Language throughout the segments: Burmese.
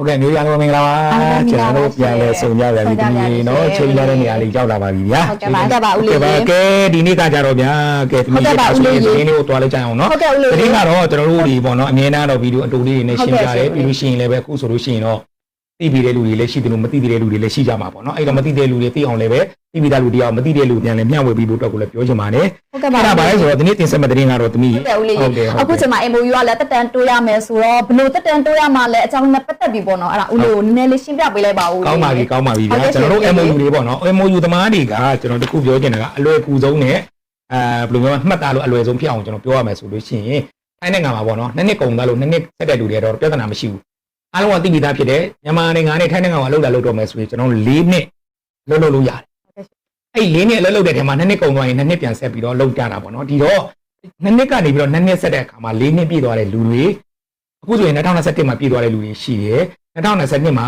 ဟုတ်ကဲ့မျိုးရလုံးမင်္ဂလာပါကျွန်တော်တို့ပြန်လဲဆုံကြပြန်ပြီဒီနေ့နော်ချိန်ရတဲ့နေရာလေးရောက်လာပါပြီဗျာဟုတ်ကဲ့ပါဟုတ်ကဲ့ပါဦးလေးကဲကဲဒီနေ့ကကြတော့ဗျာကဲဒီနေ့ကဆိုရင်ဒီနေ့ကိုတွားလိုက်ကြအောင်နော်ဟုတ်ကဲ့ဦးလေးဒီနေ့ကတော့ကျွန်တော်တို့ဒီပေါ့နော်အမြဲတမ်းတော့ဗီဒီယိုအတူလေးတွေနဲ့ရှင်းပြတယ်ပြီးလို့ရှိရင်လည်းပဲအခုဆိုလို့ရှိရင်တော့ သိပြီးတဲ့လူတွေလည်းရှိတယ်လို့မသိသေးတဲ့လူတွေလည်းရှိကြမှာပေါ့နော်အဲ့တော့မသိတဲ့လူတွေသိအောင်လည်းပဲသိပြီးသားလူတွေအောင်မသိတဲ့လူပြန်လည်းမျှဝေပြီးဖို့အတွက်ကိုလည်းပြောချင်ပါတယ်ဟုတ်ကဲ့ပါအဲ့ဒါပါလဲဆိုတော့ဒီနေ့တင်ဆက်မဲ့တဲ့ရင်ကတော့သမီးဟုတ်ကဲ့ဦးလေးဟုတ်ကဲ့အခုချိန်မှာ MOU ကလည်းတက်တန်တိုးရမယ်ဆိုတော့ဘလို့တက်တန်တိုးရမှာလဲအကြောင်းနဲ့ပတ်သက်ပြီးပေါ့နော်အဲ့ဒါဦးလေးကိုနည်းနည်းလေးရှင်းပြပေးလိုက်ပါဦးကောင်းပါပြီကောင်းပါပြီဗျာကျွန်တော်တို့ MOU တွေပေါ့နော် MOU သမားတွေကကျွန်တော်တခုပြောချင်တာကအလွယ်ကူဆုံးနဲ့အဲဘယ်လိုမျိုးမှတ်သားလို့အလွယ်ဆုံးဖြစ်အောင်ကျွန်တော်ပြောရမယ်ဆိုလို့ရှိရင်ထိုင်းနိုင်ငံမှာပေါ့နော်နှစ်နှစ်ကုန်သွားလို့နှစ်နှစ်ဆက်တဲ့လူတွေကတော့ပြဿနာမရှိဘူး အားလုံးကသိပြီးသားဖြစ်တယ်မြန်မာနိုင်ငံနဲ့ထိုင်းနိုင်ငံမှာလောက်လာလောက်တော့မယ်ဆိုရင်ကျွန်တော်၄နှစ်လောက်လောက်လို့ရတယ်အဲ့၄နှစ်လောက်လောက်တဲ့ထဲမှာနှစ်နှစ်ကုန်သွားရင်နှစ်နှစ်ပြန်ဆက်ပြီးတော့လောက်ကြတာပေါ့နော်ဒီတော့နှစ်နှစ်ကနေပြီးတော့နှစ်နှစ်ဆက်တဲ့အခါမှာ၄နှစ်ပြည့်သွားတဲ့လူတွေအခုဆိုရင်2021မှာပြည့်သွားတဲ့လူတွေရှိတယ်2022မှာ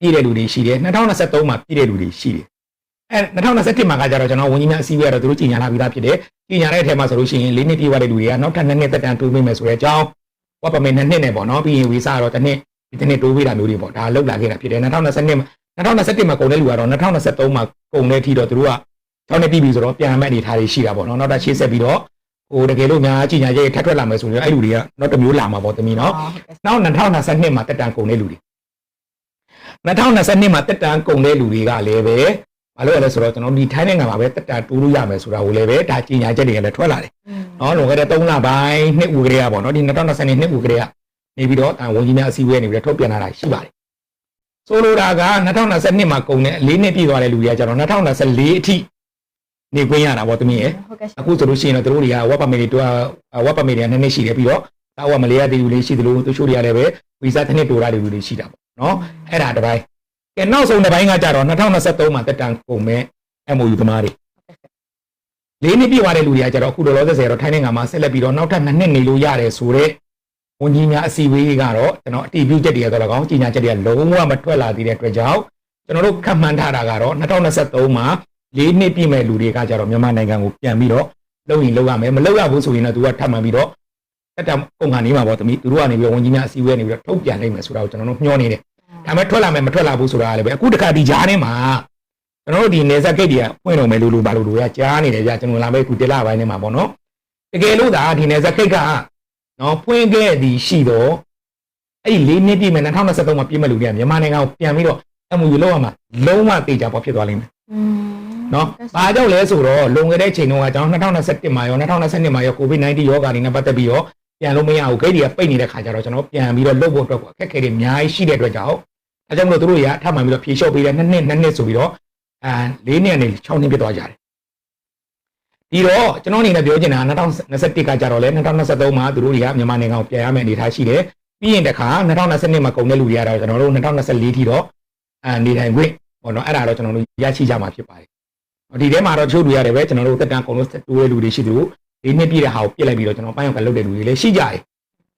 ပြည့်တဲ့လူတွေရှိတယ်2023မှာပြည့်တဲ့လူတွေရှိတယ်အဲ2021မှာကကြတော့ကျွန်တော်ဝန်ကြီးများအစည်းအဝေးကတော့သူတို့ကြီးညာလာပြီးသားဖြစ်တယ်ကြီးညာတဲ့အထက်မှာဆိုလို့ရှိရင်၄နှစ်ပြည့်သွားတဲ့လူတွေကနောက်ထပ်2နှစ်သက်တမ်းတိုးပေးမယ်ဆိုတဲ့အကြောင်းဝတ်ပမေ2နှစ်နဲ့ပေါ့နော်ပြီးရင်ဝီစာကတော့တစ်နှစ် ဒီတစ်နှစ်တိုးပေးတာမျိုးတွေပေါ့ဒါလောက်လာခဲ့တာဖြစ်တယ်2022မှာ2021မှာကုန်တဲ့လူကတော့2023မှာကုန်တဲ့အထိတော့သူတို့က6နှစ်ပြည့်ပြီဆိုတော့ပြန်မဲ့အနေထားတွေရှိတာပေါ့နော်နောက်တစ်ရှေ့ဆက်ပြီးတော့ဟိုတကယ်လို့များကြီးညာရဲ့ထပ်ထွက်လာမယ်ဆိုရင်အဲ့လူတွေကနောက်တစ်မျိုးလာမှာပေါ့တမီနော်နောက်2022မှာတက်တန်ကုန်တဲ့လူတွေ2022မှာတက်တန်ကုန်တဲ့လူတွေကလည်းပဲဘာလို့လဲဆိုတော့ကျွန်တော်ဒီထိုင်းနိုင်ငံမှာပဲတက်တန်တိုးလို့ရမယ်ဆိုတာကိုလည်းပဲဒါကြီးညာချက်တွေကလည်းထွက်လာတယ်။နော်လွန်ခဲ့တဲ့3လပိုင်းနှစ်ဦးကလေးကပေါ့နော်ဒီ2020နှစ်ဦးကလေးက နေပြီးတော့ဝန်ကြီးများအစည်းအဝေးနေပြီးတော့ထုတ်ပြန်လာတာရှိပါတယ်။ဆိုလိုတာက2022မှာကုန်တဲ့၄နှစ်ပြည့်သွားတဲ့လူတွေကကျတော့2024အထိနေခွင့်ရတာပေါ့တမီးရဲ့ဟုတ်ကဲ့အခုဆိုလို့ရှိရင်တော့သူတို့တွေကဝက်ပါမီတွေတွာဝက်ပါမီတွေကနည်းနည်းရှိတယ်ပြီးတော့တာဝက်မလေးရတဲ့လူလေးရှိသလိုသူချို့တွေကလည်းပဲဗီဇာတစ်နှစ်တိုးတာတွေလူတွေရှိတာပေါ့နော်အဲ့ဒါတစ်ပိုင်းကဲနောက်ဆုံးတစ်ပိုင်းကကြတော့2023မှာတက်တန်ကုန်မဲ့ MOU သမားတွေလေးနှစ်ပြည့်သွားတဲ့လူတွေကကြတော့အခုလောလောဆယ်ဆယ်တော့ထိုင်းနိုင်ငံမှာဆက်လက်ပြီးတော့နောက်ထပ်နှစ်နှစ်နေလို့ရတယ်ဆိုတော့ ဝန်ကြီးများအစည်းအဝေးကတော့ကျွန်တော်အတီးပြုချက်တွေကတော့ကောင်းကြီးညာချက်တွေကလုံးဝမထွက်လာသေးတဲ့အတွက်ကြောင့်ကျွန်တော်တို့ခန့်မှန်းထားတာကတော့2023မှာလေးနှစ်ပြည့်မဲ့လူတွေကကြတော့မြန်မာနိုင်ငံကိုပြန်ပြီးတော့လုံရင်လုံရမယ်မလုံရဘူးဆိုရင်တော့သူကထပ်မှန်ပြီးတော့တက်တကုန်ကနေမှာပေါ့သမီးသူတို့ကနေပြီးတော့ဝန်ကြီးများအစည်းအဝေးနေပြီးတော့ထုတ်ပြန်နိုင်မယ်ဆိုတာကိုကျွန်တော်တို့မျှောနေတယ်ဒါပေမဲ့ထွက်လာမယ်မထွက်လာဘူးဆိုတာကလည်းပဲအခုတခါဒီကြားထဲမှာကျွန်တော်တို့ဒီနေဆက်ဂိတ်တွေကဖွင့်တော့မယ်လို့လို့ဘာလို့လို့ရကြားနေတယ်ကြာကျွန်တော်လာမယ့်ခုတလပိုင်းထဲမှာပေါ့နော်တကယ်လို့ဒါဒီနေဆက်ဂိတ်က နော်ဖွင့်ခဲ့သည်ရှိတော့အဲ့ဒီ၄နှစ်ပြည့်မယ်2023မှာပြည့်မဲ့လူတွေကမြန်မာနိုင်ငံကိုပြန်ပြီးတော့အမှုယူလောက်ရမှာလုံးဝတေချာပေါ်ဖြစ်သွားလိမ့်မယ်နော်။ဘာကြောင့်လဲဆိုတော့လွန်ခဲ့တဲ့ချိန်တုန်းကကျွန်တော်2021မှာရော2022မှာရော COVID-19 ရောဂါတွေနဲ့ပတ်သက်ပြီးတော့ပြန်လို့မရဘူးဂိတ်တွေကပိတ်နေတဲ့ခါကျတော့ကျွန်တော်ပြန်ပြီးတော့လုပ်ဖို့အတွက်ကိုအခက်အခဲတွေအများကြီးရှိတဲ့အတွက်ကြောင့်အဲကြောင့်မလို့သူတို့တွေကထပ်မှန်ပြီးတော့ဖြေလျှော့ပေးတယ်နှစ်နှစ်နှစ်နှစ်ဆိုပြီးတော့အဲ၄နှစ်နဲ့6နှစ်ပြည့်သွားကြတယ်။ ဒီတော့ကျွန်တော်အနေနဲ့ပြောချင်တာ2021ကကြတော့လဲ2023မှာသူတို့တွေကမြန်မာနိုင်ငံကိုပြန်ရမယ့်အနေအထားရှိတယ်ပြီးရင်တခါ2022မှာကုန်တဲ့လူတွေကတော့ကျွန်တော်တို့2024ထိတော့အနေထိုင်ခွင့်ပေါ့နော်အဲ့ဒါတော့ကျွန်တော်တို့ရရှိကြမှာဖြစ်ပါတယ်ဒီထဲမှာတော့ချို့လူရတယ်ပဲကျွန်တော်တို့တက်တန်းကုန်လို့တိုးတဲ့လူတွေရှိသူဒီနှစ်ပြည့်တဲ့ဟာကိုပြစ်လိုက်ပြီးတော့ကျွန်တော်ပိုင်းအောင်ကလုပ်တဲ့လူတွေလည်းရှိကြတယ်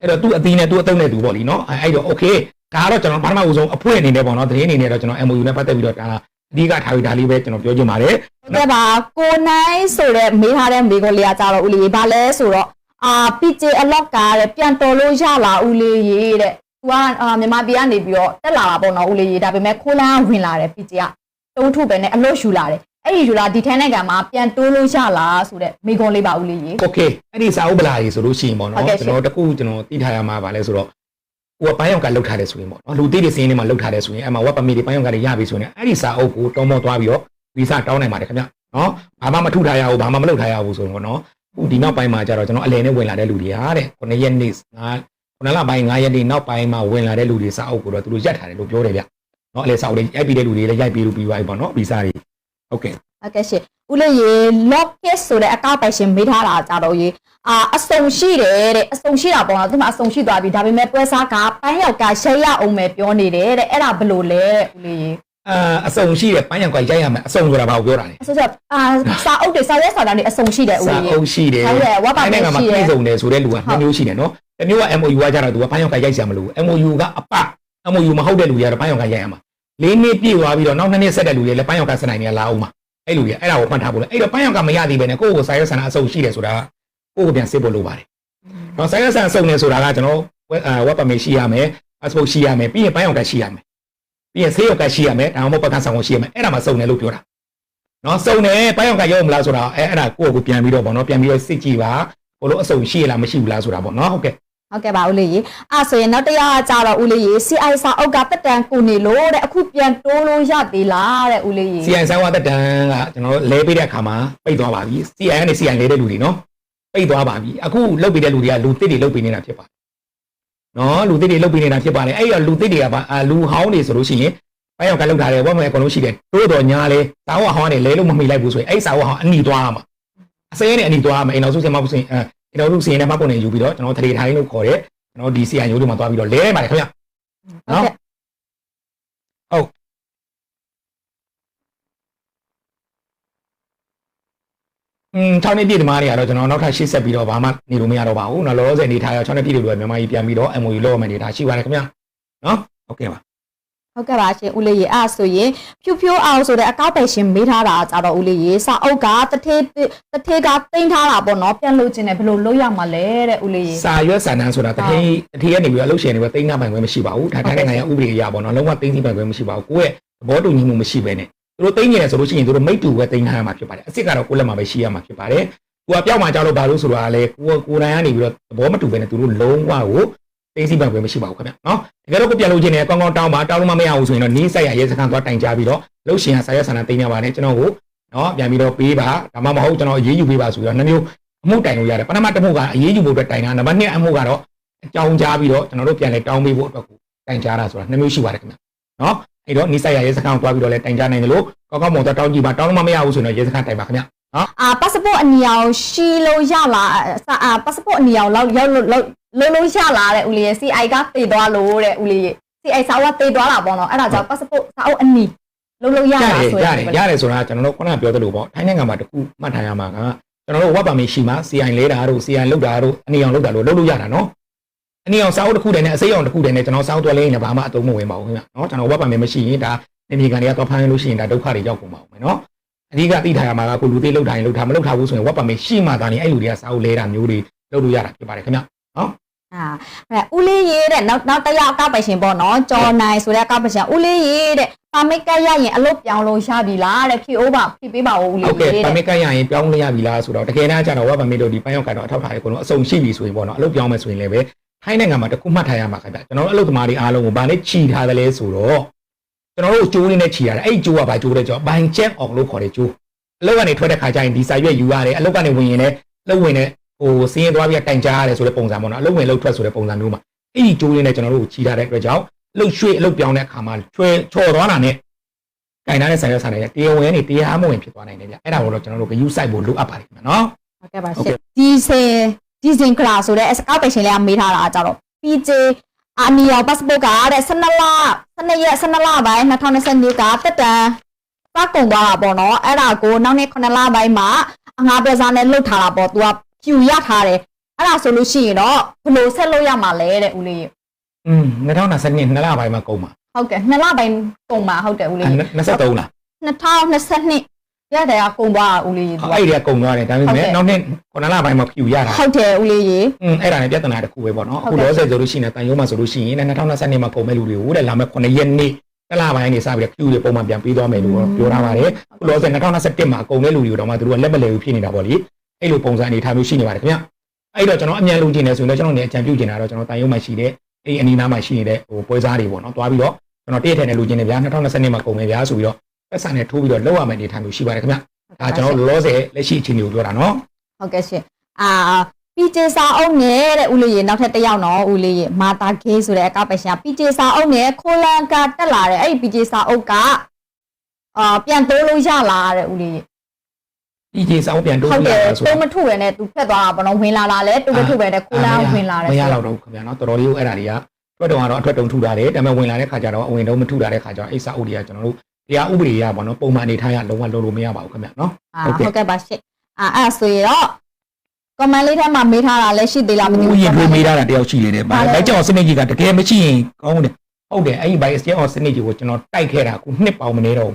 အဲ့တော့သူ့အသီးနဲ့သူ့အတုံးနဲ့သူပေါ့လीနော်အဲ့တော့ okay ဒါကတော့ကျွန်တော်ဘာမှမဟုတ်ဆုံးအဖွဲ့အနေနဲ့ပေါ့နော်သတင်းအနေနဲ့တော့ကျွန်တော် MOU နဲ့ပတ်သက်ပြီးတော့ဒါ အဓိကထားပြီးဒါလေးပဲကျွန်တော်ပြောချင်ပါတယ်ဟုတ်ကဲ့ပါကိုနိုင်ဆိုတဲ့မေးထားတဲ့မေးခွန်းလေးကကြတော့ဦးလေးဘာလဲဆိုတော့အာ PJ အလောက်ကတဲ့ပြန်တော်လို့ရလာဦးလေးရေတဲ့သူကအာမြန်မာပြည်ကနေပြီးတော့တက်လာတာပေါ့နော်ဦးလေးရေဒါပေမဲ့ခိုးလန်းဝင်လာတယ် PJ ကတုံးထုပဲနဲ့အလွတ်ယူလာတယ်အဲ့ဒီယူလာဒီထိုင်းနိုင်ငံမှာပြန်တိုးလို့ရလာဆိုတဲ့မေးခွန်းလေးပါဦးလေးရေ okay အဲ့ဒီစာအုပ်ပလာကြီးဆိုလို့ရှိရင်ပေါ့ဟုတ်နော်ကဲ့ကျွန်တော်တခုကျွန်တော်သိထားရမှာပါလဲဆိုတော့ ဟိုကပိုင်းအောင်ကလောက်ထားတယ်ဆိုရင်ပေါ့နော်လူသိတဲ့စင်းတွေမှာလောက်ထားတယ်ဆိုရင်အဲ့မှာ web permit တွေပိုင်းအောင်ကတွေရပြီဆိုရင်အဲ့ဒီစာအုပ်ကိုတောင်းမောသွားပြီးတော့ဗီဇတောင်းနိုင်ပါတယ်ခင်ဗျနော်ဘာမှမထုထားရဘူးဘာမှမလုပ်ထားရဘူးဆိုရင်ပေါ့နော်အခုဒီနောက်ပိုင်းမှာကျတော့ကျွန်တော်အလယ်နဲ့ဝင်လာတဲ့လူတွေဟာတဲ့9ရက်နေ့ငါ9လပိုင်း9ရက်နေ့နောက်ပိုင်းမှာဝင်လာတဲ့လူတွေစာအုပ်ကိုတော့သူတို့ရက်ထားတယ်လို့ပြောတယ်ဗျနော်အလယ်စာအုပ်တွေရိုက်ပြီးတဲ့လူတွေလည်းရိုက်ပြီးလို့ပြီးသွားပြီပေါ့နော်ဗီဇတွေဟုတ်ကဲ့ဟုတ်ကဲ့ရှင် ဦးလေးရေ locket ဆိုတဲ့အကောက်ပိုင်ရှင်မေးထားတာကြတော့ရေအာအစုံရှိတယ်တဲ့အစုံရှိတာပေါ့နော်သူမှအစုံရှိသွားပြီဒါပေမဲ့ပွဲစားကပန်းရောက်ကရှဲရအောင်ပဲပြောနေတယ်တဲ့အဲ့ဒါဘယ်လိုလဲတဲ့ဦးလေးရေအာအစုံရှိတဲ့ပန်းရောက်ကရိုက်ရမယ်အစုံဆိုတာဘာကိုပြောတာလဲဆိုတော့အာစာအုပ်တွေစာရွက်စာတမ်းတွေအစုံရှိတယ်ဦးစာလေးရေအုပ်ရှိတယ်ဟုတ်တယ် web page နိုင်ငံမှာရှိတယ်ပြည်စုံတယ်ဆိုတဲ့လူကနှစ်မျိုးရှိတယ်နော်တစ်မျိုးက MOU ကကြတော့သူကပန်းရောက်ကရိုက်စရာမလိုဘူး MOU ကအပ MOU မဟုတ်တဲ့လူတွေကတော့ပန်းရောက်ကရိုက်ရမှာလေးနှစ်ပြည့်သွားပြီးတော့နောက်နှစ်နှစ်ဆက်တဲ့လူတွေလည်းပန်းရောက်ကစနိုင်နေလာအောင်မှာ အဲ့လူတွေအဲ့ဒါကိုမှတ်ထားဖို့လေအဲ့တော့ပန်းရောက်ကမရသေးပဲနဲ့ကိုယ့်ကိုစာရွက်စာတမ်းအစုံရှိတယ်ဆိုတာကိုယ့်ကိုပြန်စစ်ဖို့လိုပါတယ်နော်စာရွက်စာတမ်းအစုံနေဆိုတာကကျွန်တော်ဝက်ဝက်ပါမေရှိရမယ် passport ရှိရမယ်ပြီးရင်ပိုင်းအောင်ကတ်ရှိရမယ်ပြီးရင်ဆေးရောက်ကတ်ရှိရမယ်ဒါမှမဟုတ်ပကံဆောင်ကိုရှိရမယ်အဲ့ဒါမှစုံတယ်လို့ပြောတာနော်စုံတယ်ပိုင်းအောင်ကတ်ရောက်မလားဆိုတာအဲအဲ့ဒါကိုယ့်ကိုပြန်ပြီးတော့ဗောနော်ပြန်ပြီးတော့စစ်ကြည့်ပါဘလို့အစုံရှိရလားမရှိဘူးလားဆိုတာဗောနော်ဟုတ်ကဲ့ ဟုတ်ကဲ့ပါဦးလေးရေအဲ့ဆိုရင်နောက်တစ်ယောက်ကကြတော့ဦးလေးရေ CI စာအုပ်ကတက်တန်ကိုနေလို့တဲ့အခုပြန်တိုးလို့ရသေးလားတဲ့ဦးလေးရေ CI ဆိုင်ဝါတက်တန်ကကျွန်တော်တို့လဲပေးတဲ့အခါမှာပိတ်သွားပါပြီ CI ကနေ CI လဲတဲ့လူတွေနော်ပိတ်သွားပါပြီအခုလုတ်ပေးတဲ့လူတွေကလူတစ်တွေလုတ်ပေးနေတာဖြစ်ပါတယ်နော်လူတစ်တွေလုတ်ပေးနေတာဖြစ်ပါတယ်အဲ့တော့လူတစ်တွေကပါအာလူဟောင်းတွေဆိုလို့ရှိရင်ဘိုင်းအောင်ကလုတ်ထားတယ်ဘာမှအကုန်လုံးရှိတယ်တိုးတော်ညာလဲစာဝဟောင်းကနေလဲလို့မမိလိုက်ဘူးဆိုရင်အဲ့စာဝဟောင်းအနီသွားမှာအစဲနဲ့အနီသွားမှာအိမ်တော်စုစင်မဟုတ်ဆိုရင် အဲအိမ်တော်စုစင်နဲ့မှပုံနေယူပြီးတော့ကျွန်တော်ထရေထိုင်းလို့ခေါ်တယ်ကျွန်တော်ဒီ CI ရိုးတွေမှာသွားပြီးတော့လဲပါတယ်ခင်ဗျနော်อืม6နှစ်ပြည့်တမားတွေကတော့ကျွန်တော်နောက်ထပ်ရှေ့ဆက်ပြီးတော့ဘာမှနေလို့မရတော့ပါဘူး။နော်လောလောဆယ်နေထားရော6နှစ်ပြည့်တွေမြန်မာပြည်ပြန်ပြီးတော့ MOU လောက်ရမယ်နေတာရှိပါတယ်ခင်ဗျာ။နော်။ဟုတ်ကဲ့ပါ ဟုတ်ကဲ့ပါရှင်ဦးလေးရေအဲ့ဆိုရင်ဖြူဖြိုးအောင်ဆိုတဲ့အကောက်ပဲရှင်မေးထားတာကြတော့ဦးလေးရေစာအုပ်ကတထေးတထေးကတင်ထားတာပေါ့နော်ပြန်လို့ခြင်းနဲ့ဘယ်လိုလုပ်ရမှာလဲတဲ့ဦးလေးရေ။စာရွက်စာတမ်းဆိုတာတတိတတိကနေပြီးတော့အလုပ်ရှင်တွေပဲတိန်းနာပိုင်ခွင့်မရှိပါဘူး။ဒါတိုင်းနိုင်ငံဥပဒေအရပေါ့နော်လုံးဝတိန်းစီပိုင်ခွင့်မရှိပါဘူး။ကိုယ့်ရဲ့သဘောတူညီမှုမရှိဘဲနဲ့သူတို့တိန်းနေတယ်ဆိုလို့ရှိရင်သူတို့မိတ္တူပဲတိန်းထားရမှာဖြစ်ပါတယ်။အစ်စ်ကတော့ကိုယ့်လက်မှာပဲရှိရမှာဖြစ်ပါတယ်။ကိုကပြောက်မှကြောက်လို့ဘာလို့ဆိုတာလဲကိုကကိုယ်တိုင်ကနေပြီးတော့သဘောမတူဘဲနဲ့သူတို့လုံးဝကို တိန်းစီပိုင်ခွင့်မရှိပါဘူးခင်ဗျာနော်။တကယ်တော့ကိုပြန်လို့ခြင်းနဲ့ကောင်းကောင်းတောင်းပါတောင်းလို့မမရဘူးဆိုရင်တော့နီးစက်ရရဲစခန်းသွားတိုင်ကြပြီးတော့လှုပ်ရှင်ကစာရွက်စာတမ်းတိန်းရပါတယ်ကျွန်တော်ကိုနော်ပြန်ပြီးတော့ပေးပါဒါမှမဟုတ်ကျွန်တော်အေးအေးယူပေးပါဆိုပြီးတော့နှစ်မျိုးအမှုတိုင်လို့ရတယ်ပထမတစ်မှုကအေးအေးယူဖို့အတွက်တိုင်တာနံပါတ်2အမှုကတော့အကြောင်းကြားပြီးတော့ကျွန်တော်တို့ပြန်လဲတောင်းပေးဖို့အတွက်ကိုတိုင်ကြားတာဆိုတာနှစ်မျိုးရှိပါတယ်ခင်ဗျနော်အဲ့တော့နီးစက်ရရဲစခန်းကိုသွားပြီးတော့လဲတိုင်ကြားနိုင်တယ်လို့ကောင်းကောင်းမွန်တော့တောင်းကြည့်ပါတောင်းလို့မမရဘူးဆိုရင်တော့ရဲစခန်းတိုင်ပါခင်ဗျအာ passport အနီအောင်ရှိလို့ရလားစာအာ passport အနီအောင်လောက်ရောက်လို့ လောက်လုံးလုံးရလားတဲ့ဦးလေးရေ CI ကတည်သွားလို့တဲ့ဦးလေးရေ CI စာအုပ်ကတည်သွားတာပေါ့နော်အဲ့ဒါကြောင့် passport စာအုပ်အနီလုံးလုံးရရလားတယ်ဆိုရရင်တယ်ရတယ်ဆိုတာကျွန်တော်တို့ခုနကပြောသလိုပေါ့ထိုင်းနိုင်ငံမှာတခုမှတ်ထားရမှာကကျွန်တော်တို့ဝက်ပါမီရှိမှာ CI လဲတာတို့ CI လောက်တာတို့အနီအောင်လောက်တာတို့လုပ်လို့ရတာနော်အနီအောင်စာအုပ်တစ်ခုတည်းနဲ့အစိမ်းအောင်တစ်ခုတည်းနဲ့ကျွန်တော်စာအုပ်တွဲလေးနေဘာမှအသုံးမဝင်ပါဘူးခင်ဗျနော်ကျွန်တော်ဝက်ပါမီမရှိရင်ဒါနေမြေကန်တွေကတော့ဖမ်းလို့ရှိရင်ဒါဒုက္ခတွေရောက်ကုန်ပါဦးမယ်နော်အဓိကသိထားရမှာကကိုလူသေးလောက်တိုင်းလောက်ထားမလောက်ထားဘူးဆိုရင်ဝက်ပါမီရှိမှသာနေအဲ့လူတွေကစာအုပ်လဲတာမျိုးတွေလုပ်လို့ရတာဖြစ်ပါတယ်ခင်ဗျ အာအဲ့ဦးလေးရေတဲ့နောက်နောက်တစ်ယောက်အကောက်ပဲရှင်ပေါ့နော်ကျော်နိုင်ဆိုတဲ့အကောက်ပဲရှင်ဦးလေးရေတဲ့ပါမိတ်ကရရင်အလုပ်ပြောင်းလို့ရပြီလားတဲ့ဖြည့်အိုးပါဖြည့်ပေးပါဦးဦးဟုလေးတ်ကဲ့ရေပါတဲ့မစ်ကရရင်ပြောင်းလို့ရပြီလားဆိုတော့တကယ်တမ်းကျတော့ဝက်ပါမစ်တို့ဒီပိုင်းရောက်ကတော့အထောက်ထားတွေအကုန်လုံးအစုံရှိပြီဆိုရင်ပေါ့နော်အလုပ်ပြောင်းမယ်ဆိုရင်လည်းပဲထိုင်းနိုင်ငံမှာတခုမှတ်ထားရမှာခင်ဗျကျွန်တော်တို့အလုပ်သမားတွေအားလုံးကိုဗာနဲ့ခြီထားတယ်လဲဆိုတော့ကျွန်တော်တို့ကျိုးလေးနဲ့ခြီရတယ်အဲ့ဒီကျိုးကဗာကျိုးတဲ့ကြောင့်ဘိုင်ချက်အောင်လို့ခေါ်တဲ့ကျိုးအလုပ်ကနေထွက်တဲ့ခါကျရင်ဒီစာရွက်ယူရတယ်အလုပ်ကနေဝင်ရင်လည်းအလုပ်ဝင်တဲ့ ဟိုစင်းရင်သွားပြီးတိုင်ကြားရတယ်ဆိုတဲ့ပုံစံပေါ့နော်အလုပ်ဝင်လုပ်ထွက်ဆိုတဲ့ပုံစံမျိုးမှာအဲ့ဒီကျိုးလေးနဲ့ကျွန်တော်တို့ကိုခြီထားတဲ့အတွက်ကြောင့်အလုပ်ရွှေ့အလုပ်ပြောင်းတဲ့အခါမှာချွဲချော်သွားတာနဲ့ကင်ထားတဲ့ဆိုင်ရွက်ဆိုင်တွေတရားဝင်နေတရားမဝင်ဖြစ်သွားနိုင်တယ်ဗျအဲ့ဒါကိုတော့ကျွန်တော်တို့ဂယူဆိုင်ဖို့လိုအပ်ပါတယ်ခင်ဗျာနော်ဟုတ်ကဲ့ပါရှင်ဒီစင်ဒီစင်ကလာဆိုတဲ့အကောက်ပဲရှင်လေးကမေးထားတာကြတော့ PJ အနီယော passport ကတဲ့12လ12ရက်12လပိုင်း2020ကတက်တန်စကုန်သွားတာပေါ့နော်အဲ့ဒါကိုနောက်နေ့9လပိုင်းမှာအငါးပြစားနဲ့လုတ်ထားတာပေါ့ तू က ဖြူရထားတယ်အဲ့ဒါဆိုလို့ရှိရင်တော့ဘယ်လိုဆက်လို့ရမှာလဲတဲ့ဦးလေးရေ อืม2020နှစ်နှစ်လပိုင်းမှာကုန်ပါ ဟုတ်ကဲ့2လပိုင်းကုန်မှာဟုတ်တယ်ဦးလေးရေ 23လား 2022ရတယ်ကကုန်သွားတာဦးလေးရေ तू က အဲ့ဒီကကုန်သွားတယ်ဒါပေမဲ့နောက်နှစ်9လပိုင်းမှာဖြူရတာ ဟုတ်တယ်ဦးလေးရေ อืมအဲ့ဒါနဲ့ပြဿနာတစ်ခုပဲပေါ့နော် ဟုတ် အခု ကဲ့ လောဆယ်ဆိုလို့ရှိရင်တန်ရုံးမှာဆိုလို့ရှိရင်2020မှာကုန်မဲ့လူတွေကိုတဲ့လာမဲ့9ရက်နေ့တလပိုင်းနေစပြီးတော့ဖြူတွေပုံမှန်ပြန်ပြီးသွားမယ်လို့ပြောထားပါတယ်အခုလောဆယ်2021မှာကုန်မဲ့လူတွေကိုတော့မှသူတို့ကလက်မလဲဘူးဖြစ်နေတာပေါ့လေ အဲ့လိုပုံစံအနေထားမျိုးရှိနေပါတယ်ခင်ဗျအဲ့တော့ကျွန်တော်အမြန်လုပ်ချင်တယ်ဆိုရင်တော့ကျွန်တော်နေအကြံပြုချင်တာတော့ကျွန်တော်တန်ရုံးမှာရှိတဲ့အဲ့အနီးနားမှာရှိနေတဲ့ဟိုပွဲစားတွေပေါ့နော်တွားပြီးတော့ကျွန်တော်တည့်ထည့်နေလူချင်းတွေဗျာ2020မှာကုန်မယ်ဗျာဆိုပြီးတော့ပတ်စံနဲ့ထိုးပြီးတော့လောက်ရမယ်အနေထားမျိုးရှိပါတယ်ခင်ဗျဒါကျွန်တော်လောဆယ်လက်ရှိအခြေအနေကိုပြောတာနော်ဟုတ်ကဲ့ရှင်အာပီဂျေစာအုပ်နဲ့တဲ့ဦးလေးရေနောက်ထပ်တစ်ယောက်နော်ဦးလေးရေမာတာခေးဆိုတဲ့အကောက်ပဲရှင်ပီဂျေစာအုပ်နဲ့ခိုလန်ကတက်လာတဲ့အဲ့ဒီပီဂျေစာအုပ်ကအာပြန်တိုးလို့ရလာတဲ့ဦးလေးရေ ဒီကြီးစောင်းပြန်တိုးဟုတ်ပြတယ်တာဆိုတိုးမထုပဲနဲ့သူဖက်သွားတာပေါ့နော်ဝင်လာလာလဲတိုးမထုပဲနဲ့ခိုလန်ဝင်လာတယ်မရတော့တော့ခင်ဗျာနော်တော်တော်လေးကိုအဲ့ဒါတွေကထွက်တော့ကတော့အထွက်တုံထူတာတယ်ဒါပေမဲ့ဝင်လာတဲ့ခါကျတော့အဝင်တုံမထူတာတဲ့ခါကျတော့အိစာဥတွေကကျွန်တော်တို့တရားဥပဒေရပါတော့ပုံမှန်အနေထားရလုံးဝလုံးလို့မရပါဘူးခင်ဗျာနော်အာဟုတ်ဟုကဲ့တ်ကဲ့ပါရှင်အာအဲ့ဆိုရင်တော့ comment လေးထဲမှာမေးထားတာလည်းရှိသေးလားမသိဦးဘူးရင်တွေးမေးတာတယောက်ရှိလေတယ်ဗာဘိုက်ကြောင်စနစ်ကြီးကတကယ်မရှိရင်ကောင်းတယ်ဟုတ်တယ်အဲ့ဒီဘိုက်ကြောင်စနစ်ကြီးကိုကျွန်တော်တိုက်ခဲ့တာခုနှစ်ပေါင်မနေတော့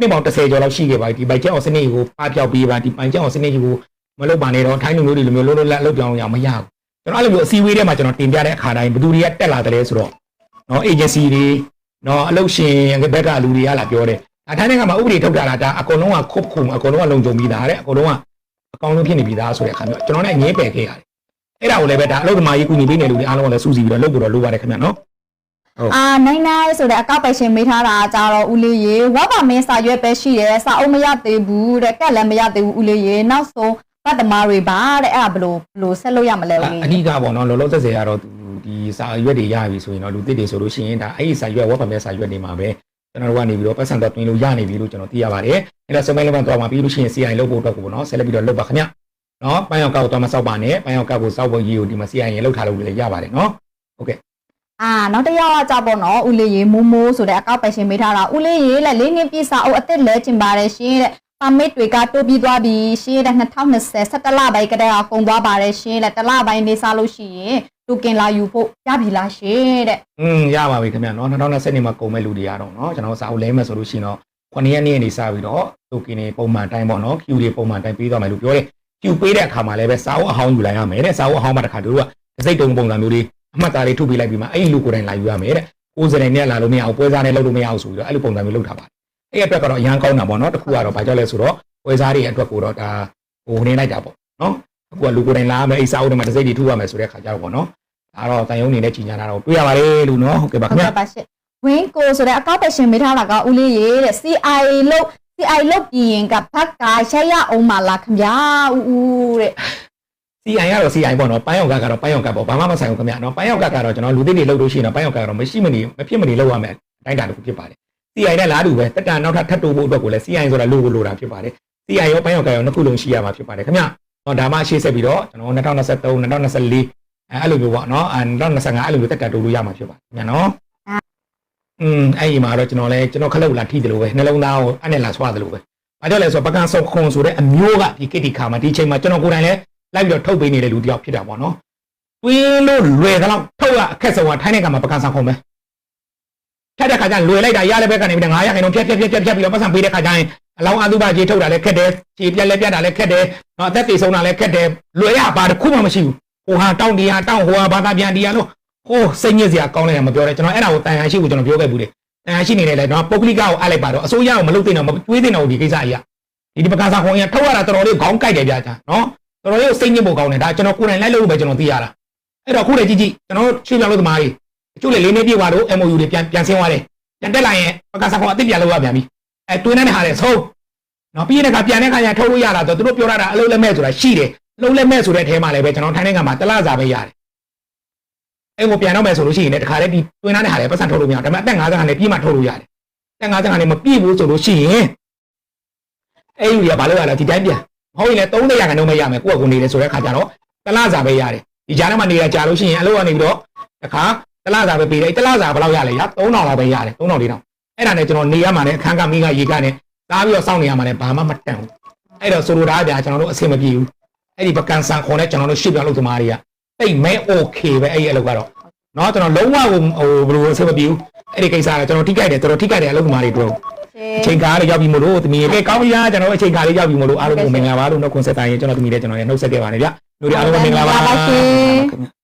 နှစ်ပေါင်30ကျော်လောက်ရှိခဲ့ပါပြီဒီဘိုက်ကြောင်စနစ်ကြီးကိုပါပြောက်ပြီးပါဒီပိုင်ကြောင်စနစ်ကြီးကိုမလုပ်ပါနဲ့တော့ထိုင်းလူမျိုးတွေလိုမျိုးလုံးလုံးလက်လုပ်ပြောင်းရမရဘူးကျွန်တော်အဲ့လိုမျိုးအစည်းအဝေးထဲမှာကျွန်တော်တင်ပြတဲ့အခါတိုင်းဘယ်သူတွေကတက်လာတယ်လဲဆိုတော့နော် agency တွေနော်အလုပ်ရှင်ဘက်ကလူတွေကလာပြောတယ်ဒါထိုင်းနိုင်ငံမှာဥပဒေထုတ်တာလားဒါအကုန်လုံးကခုတ်ခုံအကုန်လုံးကလုံခြုံပြီးသားတဲ့အကုန်လုံးကအကောင်းဆုံးဖြစ်နေပြီးသားဆိုတဲ့အခါမျိုးကျွန်တော်လည်းငင်းပယ်ခဲ့ရတယ်အဲ့ဒါကိုလည်းပဲဒါအလုပ်သမားကြီးကူညီပေးနေလူတွေအားလုံးကလည်းစူးစီးပြီးတော့လုပ်ဖို့တော့လိုပါတယ်ခင်ဗျနော် အာနိုင်နိုင်ဆိုတဲ့အကောက်ပဲရှင်မေးထားတာကြတော့ဦးလေးရေဝါပါမင်းစာရွက်ပဲရှိတယ်စာအုပ်မရသေးဘူးတဲ့ကက်လည်းမရသေးဘူးဦးလေးရေနောက်ဆုံးဗတ်သမားတွေပါတဲ့အဲ့ဒါဘလို့ဘလို့ဆက်လို့ရမလဲဦးလေးအဓိကပေါ့နော်လောလောဆယ်ဆယ်ကတော့သူဒီစာရွက်တွေရပြီဆိုရင်တော့လူသစ်တွေဆိုလို့ရှိရင်ဒါအဲ့ဒီစာရွက်ဝက်ပါမဲ့စာရွက်တွေမှာပဲကျွန်တော်တို့ကနေပြီးတော့ပတ်စံတော့တွင်းလို့ရနေပြီလို့ကျွန်တော်သိရပါတယ်အဲ့ဒါစမိုင်းလမ်းတော့မှာပြီးလို့ရှိရင် CI လုပ်ဖို့အတွက်ကိုပေါ့နော်ဆက်လက်ပြီးတော့လုပ်ပါခင်ဗျနော်ပန်းရောက်ကောက်တော့မစောက်ပါနဲ့ပန်းရောက်ကောက်ကိုစောက်ဖို့ရေးကိုဒီမှာ CI ရေလောက်ထားလို့လည်းရပါတယ်နော်ဟုတ်ကဲ့ အာနောက်တစ်ယောက်ကကြပေါ့နော်ဦးလေးရေမိုးမိုးဆိုတဲ့အကောက်ပဲရှင်မေးထားတာဦးလေးရေလက်လေးနှစ်ပြည့်စာအုပ်အစ်စ်လဲကျင်ပါတယ်ရှင်တဲ့ပါမစ်တွေကတိုးပြီးသွားပြီရှင်တဲ့2020 17လပိုင်းကတည်းကကုန်သွားပါတယ်ရှင်တဲ့တစ်လပိုင်းနေစားလို့ရှိရင်တူကင်လာယူဖို့ရပြီလားရှင်တဲ့อืมရပါပြီခင်ဗျနော်2020နှစ်မှာကုန်မဲ့လူတွေရတော့နော်ကျွန်တော်စာအုပ်လဲမယ်ဆိုလို့ရှိရင်တော့9ရက်နေ့နေစပြီးတော့တိုကင်တွေပုံမှန်တိုင်းပေါ့နော် Q တွေပုံမှန်တိုင်းပေးသွားမယ်လို့ပြောတယ် Q ပေးတဲ့အခါမှာလည်းပဲစာအုပ်အဟောင်းယူလိုက်ရမယ်တဲ့စာအုပ်အဟောင်းမှာတစ်ခါတို့ကစိတ်တုံပုံစံမျိုးလေး အမှတ်သားလေးထုတ်ပေးလိုက်ပြီးမှအဲ့ဒီလူကိုယ်တိုင်လာယူရမယ်တဲ့ကိုယ်စနေနဲ့လာလို့မရအောင်ပွဲစားနဲ့လုပ်လို့မရအောင်ဆိုပြီးတော့အဲ့လိုပုံစံမျိုးလုပ်ထားပါတယ်အဲ့အတွက်ကတော့အရန်ကောင်းတာပေါ့နော်တခုကတော့ဘာကြောင့်လဲဆိုတော့ပွဲစားတွေအတွက်ကိုတော့ဒါဟိုနေလိုက်တာပေါ့နော်အခုကလူကိုယ်တိုင်လာမယ်အဲ့စာအုပ်တွေမှာတစ်စိတ်တွေထုတ်ရမယ်ဆိုတဲ့အခါကျတော့ပေါ့နော်ဒါတော့တန်ယုံနေနဲ့ကြီးညာတာတော့တွေ့ရပါတယ်လို့နော်ဟုတ်ကဲ့ပါခင်ဟုတ်ဗျာကဲ့ပါရှင်ဝင်းကိုဆိုတဲ့အကောက်ပဲရှင်မေးထားတာကဦးလေးရေတဲ့ CIA လို့ CI လို့ပြင်ရင်ကဘက်ကရိုက်ရအောင်မလားခင်ဗျာဦးဦးတဲ့ CI ကတော့ CI ပေါ့နော်ပိုင်းရောက်ကကတော့ပိုင်းရောက်ကပေါ့ဘာမှမဆိုင်ဘူးခင်ဗျာနော်ပိုင်းရောက်ကကတော့ကျွန်တော်လူသိတွေလှုပ်လို့ရှိရင်တော့ပိုင်းရောက်ကကတော့မရှိမနေမဖြစ်မနေလှုပ်ရမယ်အတိုင်းတာတစ်ခုဖြစ်ပါတယ် CI နဲ့လားတူပဲတက်တာနောက်ထပ်ထပ်တိုးဖို့အတွက်ကိုလည်း CI ဆိုတာလိုကိုလိုတာဖြစ်ပါတယ် CI ရောပိုင်းရောက်ကရောနှစ်ခုလုံးရှိရမှာဖြစ်ပါတယ်ခင်ဗျာနော်ဒါမှရှေ့ဆက်ပြီးတော့ကျွန်တော်2023 2024အဲအဲ့လိုမျိုးပေါ့နော်အဲ2025အဲ့လိုမျိုးတက်တာတိုးလို့ရမှာဖြစ်ပါတယ်ခင်ဗျာနော်อืมအဲ့ဒီမှာတော့ကျွန်တော်လည်းကျွန်တော်ခလုတ်လာထိတယ်လို့ပဲနှလုံးသားကိုအဲ့နဲ့လာဆွားတယ်လို့ပဲဘာကြောင့်လဲဆိုတော့ပကန်းဆုံခွန်ဆိုတဲ့အမျိုးကဒီကိတိခါမှာဒီချိန်မှာကျွန်တော်ကိုယ်တိုင်လည်း လိုက်ပြီးတော့ထုတ်ပေးနေတဲ့လူတစ်ယောက်ဖြစ်တာပေါ့နော်တွင်းလို့လွယ်သလောက်ထုတ်ရအခက်ဆုံးကထိုင်းနိုင်ငံမှာပကံဆောင်ခုံပဲဖြတ်တဲ့ခါကျလွယ်လိုက်တာရတဲ့ဘက်ကနေပြီးတော့900ခိုင်နှုန်းဖြတ်ဖြတ်ဖြတ်ဖြတ်ဖြတ်ပြီးတော့ပတ်စံပေးတဲ့ခါကျရင်အလောင်းအသုဘကြီးထုတ်တာလည်းခက်တယ်ခြေပြက်လည်းပြတ်တာလည်းခက်တယ်နော်အသက်တည်ဆုံးတာလည်းခက်တယ်လွယ်ရပါတစ်ခုမှမရှိဘူးဟိုဟာတောင်းတရားတောင်းဟိုဟာဘာသာပြန်တရားလို့ဟိုစိတ်ညစ်စရာကောင်းလိုက်ရမပြောနဲ့ကျွန်တော်အဲ့ဒါကိုတန်ရရှိကိုကျွန်တော်ပြောခဲ့ဘူးတယ်တန်ရရှိနေတယ်လေနော်ပုဂ္ဂလိကကိုအားလိုက်ပါတော့အစိုးရကိုမလုပ်သင့်တော့မတွေးသင့်တော့ဒီကိစ္စကြီးကဒီဒီပကံဆောင်ခုံကြီးထုတ်ရတာတော်တော်လေးခေါင်းကိုက်တယ်ဗျာကြာနော် တော်တော်လေးစိတ်ညစ်ဖို့ကောင်းတယ်ဒါကျွန်တော်ကိုယ်တိုင်လိုက်လို့ပဲကျွန်တော်သိရတာအဲ့တော့ခုလေကြည့်ကြည့်ကျွန်တော်တို့ရွှေပြောင်းလို့သမားတွေအကျိုးလေလေးနေပြေသွားတော့ MOU တွေပြန်ပြန်ဆင်းသွားတယ်ပြန်တက်လာရင်ပကစားခေါ်အစ်စ်ပြန်လုပ်ရပြန်ပြီအဲတွင်းနေတဲ့ဟာလေဆုံးနော်ပြီးရင်ကပြန်တဲ့ခါကျထုတ်လို့ရတာတော့သူတို့ပြောတာအလုံးလက်မဲ့ဆိုတာရှိတယ်လုံးလက်မဲ့ဆိုတဲ့အထဲမှာလည်းပဲကျွန်တော်ထိုင်းနိုင်ငံမှာတလစာပဲရတယ်အဲ့ကိုပြန်တော့မယ်ဆိုလို့ရှိရင်လည်းတခါတည်းဒီတွင်းနေတဲ့ဟာလေပတ်စံထုတ်လို့မရဘူးဒါပေမဲ့အသက်50ခါနဲ့ပြီးမှထုတ်လို့ရတယ်အသက်50ခါနဲ့မပြည့်ဘူးဆိုလို့ရှိရင်အဲ့ဒီကဘာလို့ရလဲဒီတိုင်းပြန် မဟုတ်ရင်လည်း30ရာခိုင်နှုန်းပဲရမယ်ကိုယ့်အကူနေတယ်ဆိုတဲ့ခါကျတော့တလစာပဲရတယ် ဒီကြားထဲမှာနေတာကြာလို့ရှိရင်အလုပ်ကနေပြီးတော့တခါတလစာပဲပေးတယ်တလစာဘယ်လောက်ရလဲရ3000လောက်ပဲရတယ်3000 4000အဲ့ဒါနဲ့ကျွန်တော်နေရမှာနဲ့အခန်းကမိကရေကနဲ့သားပြီးတော့စောင့်နေရမှာနဲ့ဘာမှမတန်ဘူးအဲ့တော့ဆိုလိုတာကဗျာကျွန်တော်တို့အဆင်မပြေဘူးအဲ့ဒီပကံဆန်ခေါ်နဲ့ကျွန်တော်တို့ရှစ်ပြောင်းလုပ်သမားတွေကတိတ်မဲ okay ပဲအဲ့ဒီအလုပ်ကတော့เนาะကျွန်တော်လုံးဝဟိုဟိုဘယ်လိုအဆင်မပြေဘူးအဲ့ဒီကိစ္စကကျွန်တော်ထိကြိုက်တယ်တော်တော်ထိကြိုက်တယ်အလုပ်သမားတွေတို့အ ချိန်ကားလေးရောက်ပြီမို့လို့တမီးကဲကောင်းပြီလားကျွန်တော်အချိန်ကားလေးရောက်ပြီမို့လို့အားလုံးကိုမင်္ဂလာပါလို့နှုတ်ခွန်းဆက်တိုင်းကျွန်တော်တမီးလည်းကျွန်တော်လည်းနှုတ်ဆက်ခဲ့ပါတယ်ဗျလူတွေအားလုံးကိုမင်္ဂလာပါမင်္ဂလာပါရှင်ခင်ဗျ